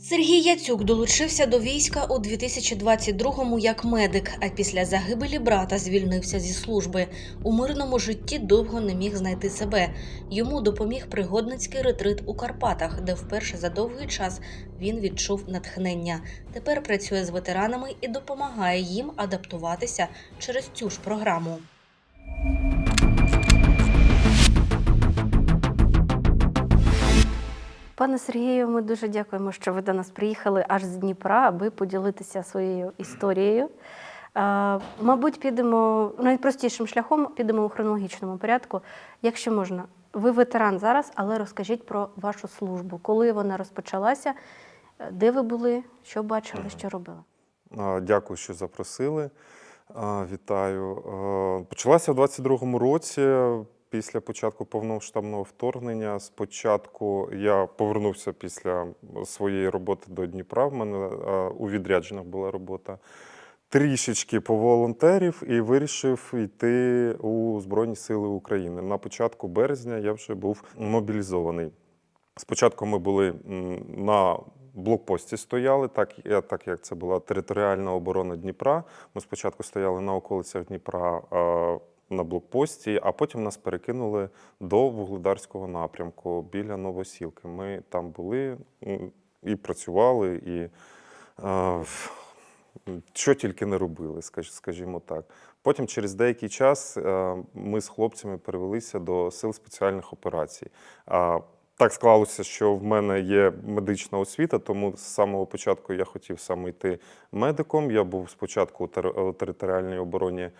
Сергій Яцюк долучився до війська у 2022-му як медик, а після загибелі брата звільнився зі служби. У мирному житті довго не міг знайти себе. Йому допоміг пригодницький ретрит у Карпатах, де вперше за довгий час він відчув натхнення. Тепер працює з ветеранами і допомагає їм адаптуватися через цю ж програму. Пане Сергію, ми дуже дякуємо, що ви до нас приїхали аж з Дніпра, аби поділитися своєю історією. Мабуть, підемо найпростішим шляхом, підемо у хронологічному порядку. Якщо можна, ви ветеран зараз, але розкажіть про вашу службу, коли вона розпочалася, де ви були, що бачили, що робили. Дякую, що запросили. Вітаю. Почалася в 22-му році. Після початку повномасштабного вторгнення. Спочатку я повернувся після своєї роботи до Дніпра. В мене а, у відрядженнях була робота. Трішечки поволонтерів і вирішив йти у Збройні Сили України. На початку березня я вже був мобілізований. Спочатку ми були на блокпості стояли, так, так як це була територіальна оборона Дніпра. Ми спочатку стояли на околицях Дніпра а, на блокпості, а потім нас перекинули до Вугледарського напрямку біля Новосілки. Ми там були і працювали, і а, що тільки не робили, скажімо так. Потім через деякий час е, ми з хлопцями перевелися до сил спеціальних операцій. Так склалося, що в мене є медична освіта, тому з самого початку я хотів саме йти медиком. Я був спочатку у територіальній обороні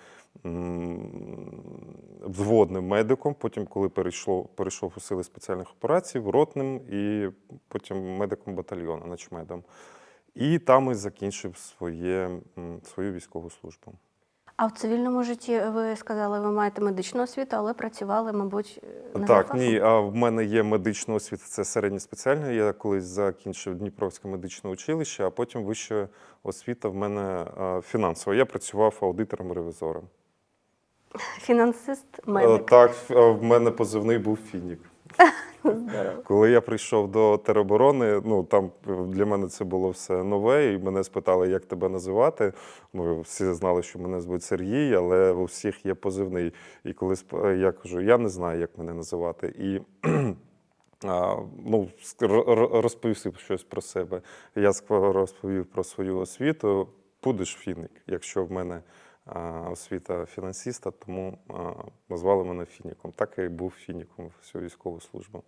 взводним медиком, потім, коли перейшло, перейшов у сили спеціальних операцій, ротним і потім медиком батальйону, начмедом. І там і закінчив своє, свою військову службу. А в цивільному житті ви сказали, ви маєте медичну освіту, але працювали, мабуть, не за Так, ні, а в мене є медична освіта, це середнє спеціальне. Я колись закінчив Дніпровське медичне училище, а потім вища освіта в мене фінансова. Я працював аудитором-ревізором. Фінансист, Е, медик. Так, в мене позивний був Фінік. Коли я прийшов до тероборони, ну там для мене це було все нове, і мене спитали, як тебе називати. Ну, всі знали, що мене звуть Сергій, але у всіх є позивний. І коли сп- я кажу, я не знаю, як мене називати. І а, ну, ск- ро- ро- розповів щось про себе. Я розповів про свою освіту. Будеш фінік, якщо в мене освіта фінансиста, тому назвали мене фініком. Так я і був фініком всю військову службу.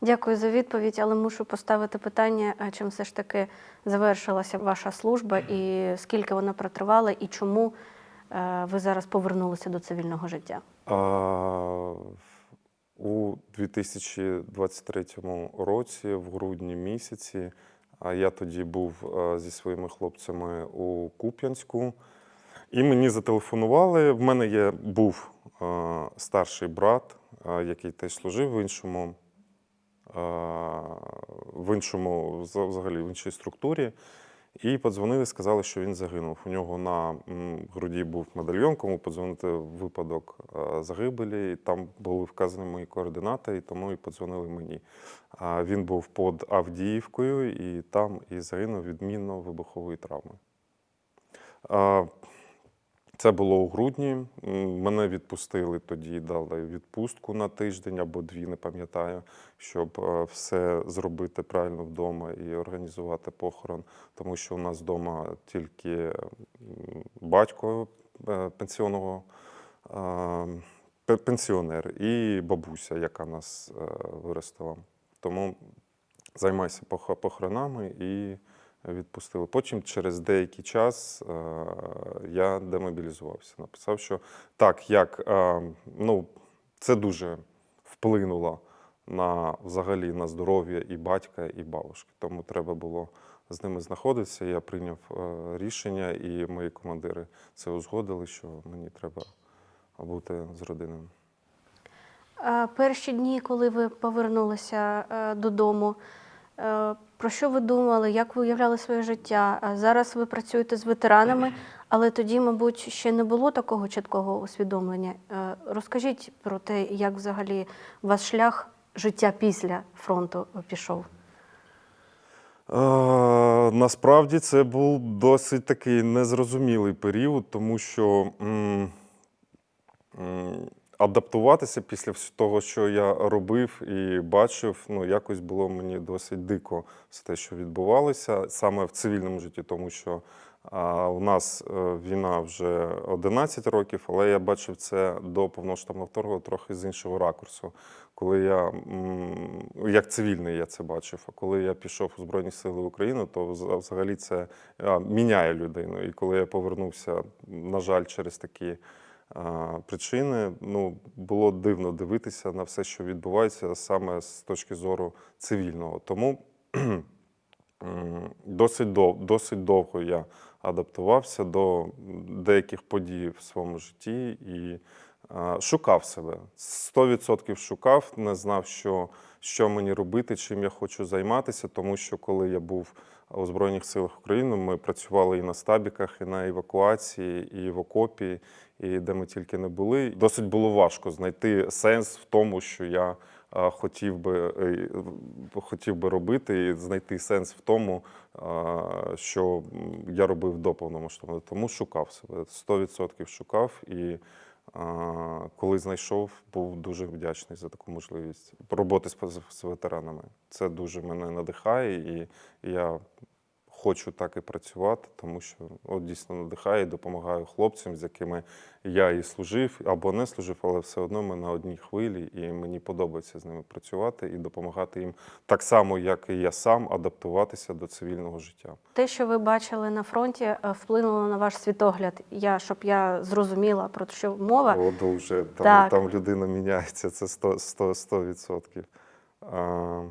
Дякую за відповідь, але мушу поставити питання, чим все ж таки завершилася ваша служба, і скільки вона протривала, і чому е, ви зараз повернулися до цивільного життя? А, у 2023 році, в грудні місяці, я тоді був зі своїми хлопцями у Куп'янську, і мені зателефонували. В мене є, був а, старший брат, а, який теж служив в іншому, а, в іншому, взагалі в іншій структурі. І подзвонили, сказали, що він загинув. У нього на груді був медальйон, кому подзвонити випадок е, загибелі. Там були вказані мої координати, і тому і подзвонили мені. Він був під Авдіївкою і там і загинув від мінно-вибухової травми. Це було у грудні. Мене відпустили тоді, дали відпустку на тиждень або дві, не пам'ятаю, щоб е, все зробити правильно вдома і організувати похорон. Тому що у нас вдома тільки батько е, пенсіонного е, пенсіонер і бабуся, яка нас виростила. Тому займайся пох- похоронами і відпустили. Потім через деякий час е, я демобілізувався. Написав, що так, як е, ну, це дуже вплинуло на взагалі на здоров'я і батька, і бабушки. Тому треба було з ними знаходитися. Я прийняв е, рішення, і мої командири це узгодили, що мені треба бути з родиною. Перші дні, коли ви повернулися додому, про що ви думали, як ви уявляли своє життя? Зараз ви працюєте з ветеранами, але тоді, мабуть, ще не було такого чіткого усвідомлення. Е, Розкажіть про те, як взагалі ваш шлях життя після фронту пішов. Е, насправді це був досить такий незрозумілий період, тому що м, м, адаптуватися після того, що я робив і бачив, ну якось було мені досить дико все те, що відбувалося саме в цивільному житті, тому що а, у нас е, війна вже 11 років, але я бачив це до повноштабного вторгнення трохи з іншого ракурсу. Коли я як цивільний я це бачив, а коли я пішов у Збройні Сили України, то вза- взагалі це міняє людину. І коли я повернувся, на жаль, через такі причини, ну було дивно дивитися на все, що відбувається саме з точки зору цивільного. Тому досить, дов, досить довго я адаптувався до деяких подій в своєму житті і шукав себе. 100% шукав, не знав, що, що мені робити, чим я хочу займатися, тому що коли я був у Збройних силах України, ми працювали і на стабіках, і на евакуації, і в окопі, і де ми тільки не були. Досить було важко знайти сенс в тому, що я хотів би, е, хотів би робити, і знайти сенс в тому, що я робив до повномасштабного. Тому шукав себе. 100% шукав і. Коли знайшов, був дуже вдячний за таку можливість роботи з ветеранами. Це дуже мене надихає, і я хочу так і працювати, тому що от дійсно надихає і допомагаю хлопцям, з якими я і служив або не служив, але все одно ми на одній хвилі, і мені подобається з ними працювати і допомагати їм так само, як і я сам, адаптуватися до цивільного життя. Те, що ви бачили на фронті, е, вплинуло на ваш світогляд. Я щоб я зрозуміла про що мова. О, дуже там, там людина міняється, це 100%. 100, 100%. А,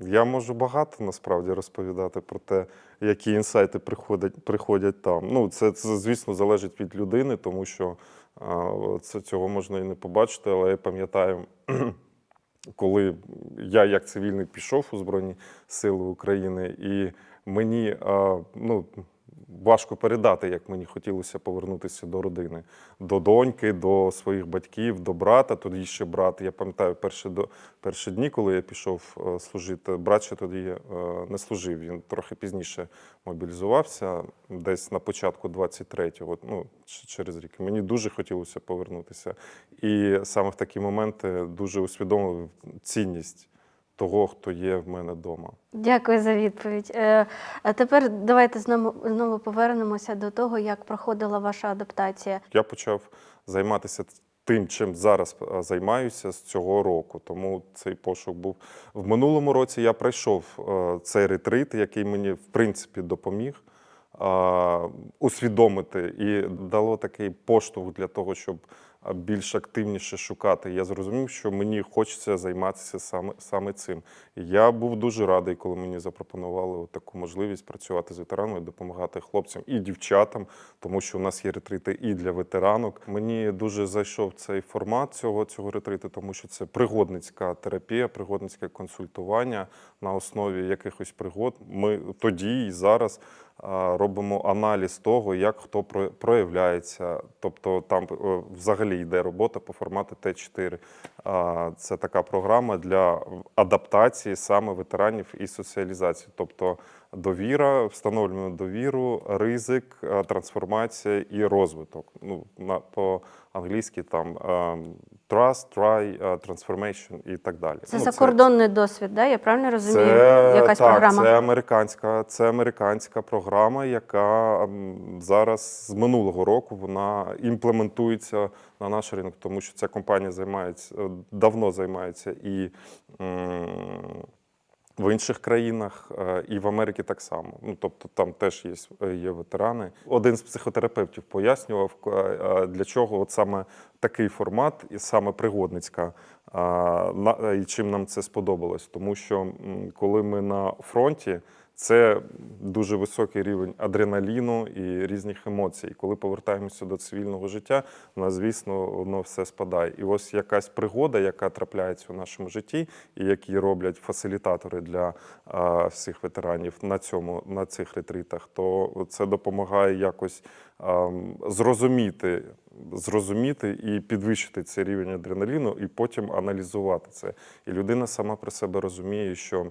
я можу багато насправді розповідати про те, які інсайти приходять, приходять там. Ну, це, це, звісно, залежить від людини, тому що а, це, цього можна і не побачити, але я пам'ятаю. Коли я як цивільний пішов у Збройні Сили України, і мені а, ну, важко передати, як мені хотілося повернутися до родини, до доньки, до своїх батьків, до брата. Тоді ще брат. Я пам'ятаю перші, до, перші дні, коли я пішов е, служити. Брат ще тоді е, не служив. Він трохи пізніше мобілізувався, десь на початку 23-го, ну, через рік. Мені дуже хотілося повернутися. І саме в такі моменти дуже усвідомив цінність того, хто є в мене вдома. Дякую за відповідь. Е, А тепер давайте знову, знову повернемося до того, як проходила ваша адаптація. Я почав займатися тим, чим зараз е, займаюся з цього року. Тому цей пошук був в минулому році. Я пройшов е, цей ретрит, який мені в принципі допоміг усвідомити і дало такий поштовх для того, щоб більш активніше шукати. Я зрозумів, що мені хочеться займатися саме, саме цим. Я був дуже радий, коли мені запропонували таку можливість працювати з ветеранами, допомагати хлопцям і дівчатам, тому що у нас є ретрити і для ветеранок. Мені дуже зайшов цей формат цього, цього ретриту, тому що це пригодницька терапія, пригодницьке консультування на основі якихось пригод. Ми тоді і зараз робимо аналіз того, як хто про- проявляється. Тобто там е, взагалі йде робота по формату Т4. Це така програма для адаптації саме ветеранів і соціалізації. Тобто довіра, встановлюємо довіру, ризик, е, трансформація і розвиток. Ну, на, по-англійськи там ем, trust, try, е, transformation і так далі. Це Ну, закордонний досвід, да? я правильно розумію? це, Якась так, програма. Це американська, це американська програма, яка зараз з минулого року вона імплементується на наш ринок, тому що ця компанія займається е, давно займається і. м, В інших країнах е, і в Америці так само. Ну тобто там теж є, є ветерани. Один з психотерапевтів пояснював, е, е, для чого от саме такий формат, і саме пригодницька, і чим нам це сподобалось. Тому що коли ми на фронті, це дуже високий рівень адреналіну і різних емоцій. Коли повертаємося до цивільного життя, у нас, звісно, воно все спадає. І ось якась пригода, яка трапляється у нашому житті, і які роблять фасилітатори для а, всіх ветеранів на цьому на цих ретритах, то це допомагає якось ам, зрозуміти. Зрозуміти і підвищити цей рівень адреналіну, і потім аналізувати це. І людина сама про себе розуміє, що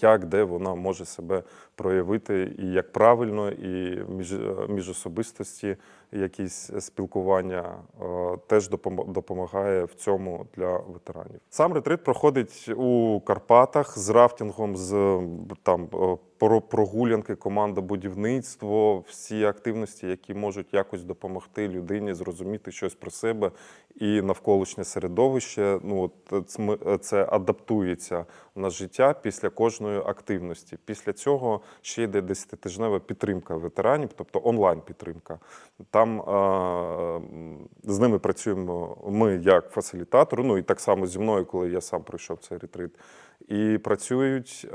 як, де вона може себе проявити, і як правильно, і між, між особистості якісь спілкування е, теж допомагає в цьому для ветеранів. Сам ретрит проходить у Карпатах з рафтингом, з там е, про- прогулянки, команда будівництво, всі активності, які можуть якось допомогти людині зрозуміти щось про себе і навколишнє середовище. Ну от це адаптується на життя після кожної активності. Після цього ще йде десятитижнева підтримка ветеранів, тобто онлайн підтримка. Там з ними працюємо ми як фасилітатор, ну і так само зі мною, коли я сам пройшов цей ретрит. І працюють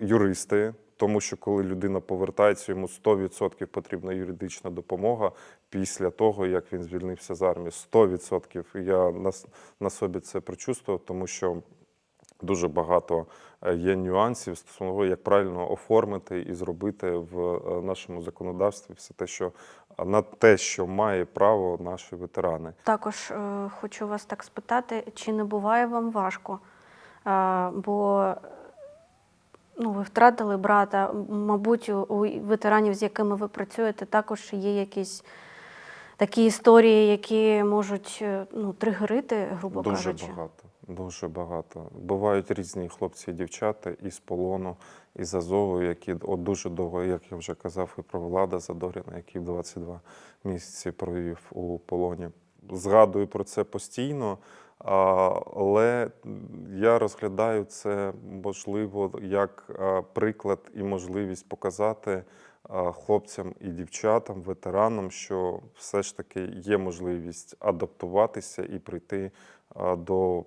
юристи, тому що коли людина повертається, йому 100% потрібна юридична допомога після того, як він звільнився з армії. 100%. Я на, на собі це прочувствував, тому що дуже багато е, є нюансів стосовно як правильно оформити і зробити в е, нашому законодавстві все те, що на те, що має право наші ветерани. Також е, хочу вас так спитати, чи не буває вам важко? Е, бо ну, ви втратили брата, мабуть, у, ветеранів, з якими ви працюєте, також є якісь такі історії, які можуть е, ну, тригерити, грубо Дуже кажучи. багато. Дуже багато. Бувають різні хлопці і дівчата із полону, із Азову, які от дуже довго, як я вже казав, і про Влада Задоріна, який 22 місяці провів у полоні. Згадую про це постійно, але я розглядаю це можливо як приклад і можливість показати хлопцям і дівчатам, ветеранам, що все ж таки є можливість адаптуватися і прийти до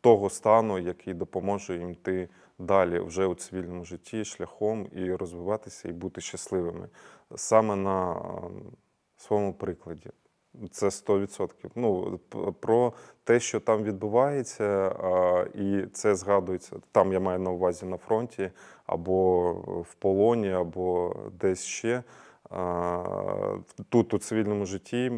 того стану, який допоможе їм йти далі вже у цивільному житті шляхом і розвиватися і бути щасливими саме на своєму прикладі. Це 100%. Ну, про те, що там відбувається, і це згадується. Там я маю на увазі на фронті, або в полоні, або десь ще. Тут у цивільному житті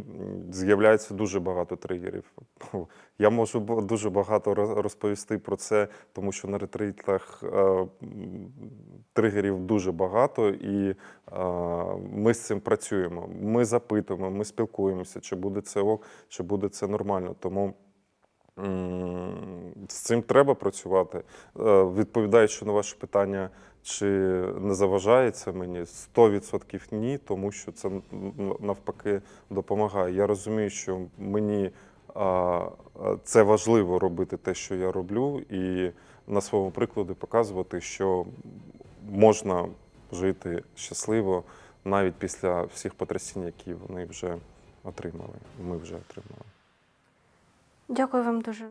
з'являється дуже багато тригерів. Я можу дуже багато розповісти про це, тому що на ретритах е, тригерів дуже багато, і ми з цим працюємо. Ми запитуємо, ми спілкуємося, чи буде це ок, чи буде це нормально. Тому з цим треба працювати. Е, Відповідаючи на ваше питання, чи не заважає це мені? 100% ні, тому що це навпаки допомагає. Я розумію, що мені а, це важливо робити те, що я роблю, і на своєму прикладі показувати, що можна жити щасливо навіть після всіх потрясінь, які вони вже отримали. Ми вже отримали. Дякую вам дуже.